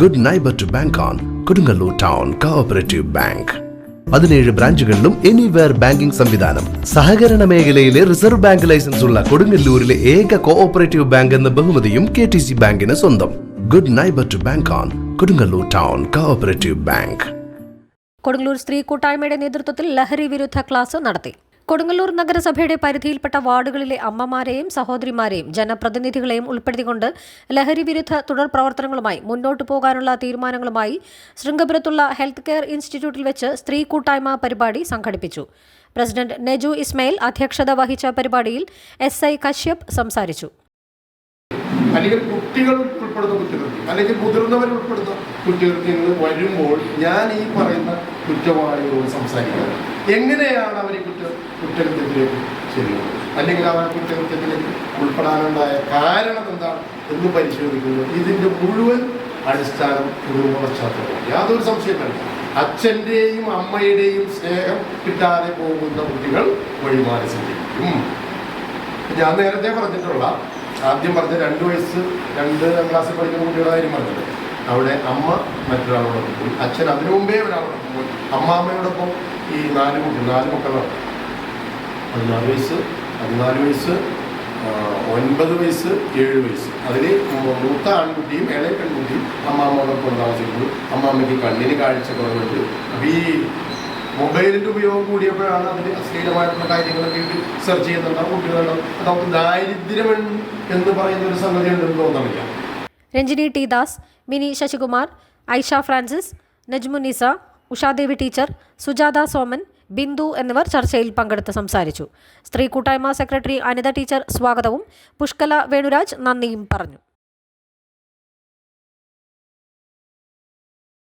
Good neighbour to bank on Kodungallur town cooperative bank പതിനേഴ് ബ്രാഞ്ചുകളിലും anywhere banking സംവിധാനം. സഹകരണ മേഖലയിലെ റിസർവ് ബാങ്ക് ലൈസൻസ് ഉള്ള കൊടുങ്ങല്ലൂരിലെ ഏക കോഓപ്പറേറ്റീവ് ബാങ്ക് എന്ന ബഹുമതിയും കെ ടി സി ബാങ്കിന് സ്വന്തം. Good neighbour to bank on Kodungallur town cooperative bank Kodungallur സ്ത്രീ കൂട്ടായ്മയുടെ നേതൃത്വത്തിൽ ലഹരി വിരുദ്ധ ക്ലാസ് നടത്തി. കൊടുങ്ങല്ലൂർ നഗരസഭയുടെ പരിധിയിൽപ്പെട്ട വാർഡുകളിലെ അമ്മമാരെയും സഹോദരിമാരെയും ജനപ്രതിനിധികളെയും ഉൾപ്പെടുത്തിക്കൊണ്ട് ലഹരി വിരുദ്ധ തുടർ പ്രവർത്തനങ്ങളുമായി മുന്നോട്ടു പോകാനുള്ള തീരുമാനങ്ങളുമായി ശൃംഗപുരത്തുള്ള ഹെൽത്ത് കെയർ ഇൻസ്റ്റിറ്റ്യൂട്ടിൽ വെച്ച് സ്ത്രീ കൂട്ടായ്മ പരിപാടി സംഘടിപ്പിച്ചു. പ്രസിഡന്റ് നെജു ഇസ്മയിൽ അധ്യക്ഷത വഹിച്ച പരിപാടിയിൽ എസ് ഐ കശ്യപ് സംസാരിച്ചു. അല്ലെങ്കിൽ കുട്ടികൾ ഉൾപ്പെടുന്ന കുറ്റകൃത്യം അല്ലെങ്കിൽ മുതിർന്നവർ ഉൾപ്പെടുന്ന കുറ്റകൃത്യങ്ങൾ വരുമ്പോൾ ഞാൻ ഈ പറയുന്ന കുറ്റവാളികളോട് സംസാരിക്കുക. എങ്ങനെയാണ് അവർ കുറ്റ കുറ്റകൃത്യത്തിലേക്ക് ചെല്ലുന്നത് അല്ലെങ്കിൽ അവർ കുറ്റകൃത്യത്തിലേക്ക് ഉൾപ്പെടാനുണ്ടായ കാരണം എന്താണ് എന്ന് പരിശോധിക്കുന്നത്. ഇതിന്റെ മുഴുവൻ അടിസ്ഥാനം കുടുംബ പശ്ചാത്തലം. യാതൊരു സംശയമല്ല അച്ഛന്റെയും അമ്മയുടെയും സ്നേഹം കിട്ടാതെ പോകുന്ന കുട്ടികൾ വഴിമാറി സഞ്ചരിക്കും. ഞാൻ നേരത്തെ പറഞ്ഞിട്ടുള്ള ആദ്യം പറഞ്ഞ രണ്ട് വയസ്സ് രണ്ട് ക്ലാസ്സിൽ പഠിക്കുന്ന കുട്ടികളുടെ കാര്യം പറഞ്ഞത്. അവിടെ അമ്മ മറ്റൊരാളോടൊപ്പം പോയി. അച്ഛൻ അതിനു മുമ്പേ ഒരാളോടൊപ്പം പോയി. അമ്മാമ്മയോടൊപ്പം ഈ നാല് കുട്ടി നാല് മക്കളാണ്. പതിനാല് വയസ്സ് പതിനാല് വയസ്സ് ഒൻപത് വയസ്സ് ഏഴ് വയസ്സ്. അതിൽ മൂത്ത ആൺകുട്ടിയും ഇളയ പെൺകുട്ടിയും അമ്മാമ്മയോടൊപ്പം താമസിക്കുന്നു. അമ്മാമ്മയ്ക്ക് കണ്ണിന് കാഴ്ച കുറവുണ്ട് അപ്പോൾ ഈ മൊബൈലിന്റെ ഉപയോഗം കൂടിയപ്പോഴാണ് അതിൽ അശ്ലീലമായിട്ടുള്ള കാര്യങ്ങളൊക്കെ സെർച്ച് ചെയ്യുന്നുണ്ട് കുട്ടികളുടെ അത് നമുക്ക് ദാരിദ്ര്യം എന്ന് പറയുന്ന ഒരു സംഗതി ഉണ്ടെന്ന് തോന്നുന്നില്ല. Ranjini T Das Mini Sasikumar Aisha Francis Najmunisa Ushadevi teacher Sujatha Soman Bindu എന്നിവർ ചർച്ചയിൽ പങ്കെടുത്ത് സംസാരിച്ചു. സ്ത്രീ കൂട്ടായ്മ സെക്രട്ടറി അനിത ടീച്ചർ സ്വാഗതവും പുഷ്കല വേണുരാജ് നന്ദിയും പറഞ്ഞു.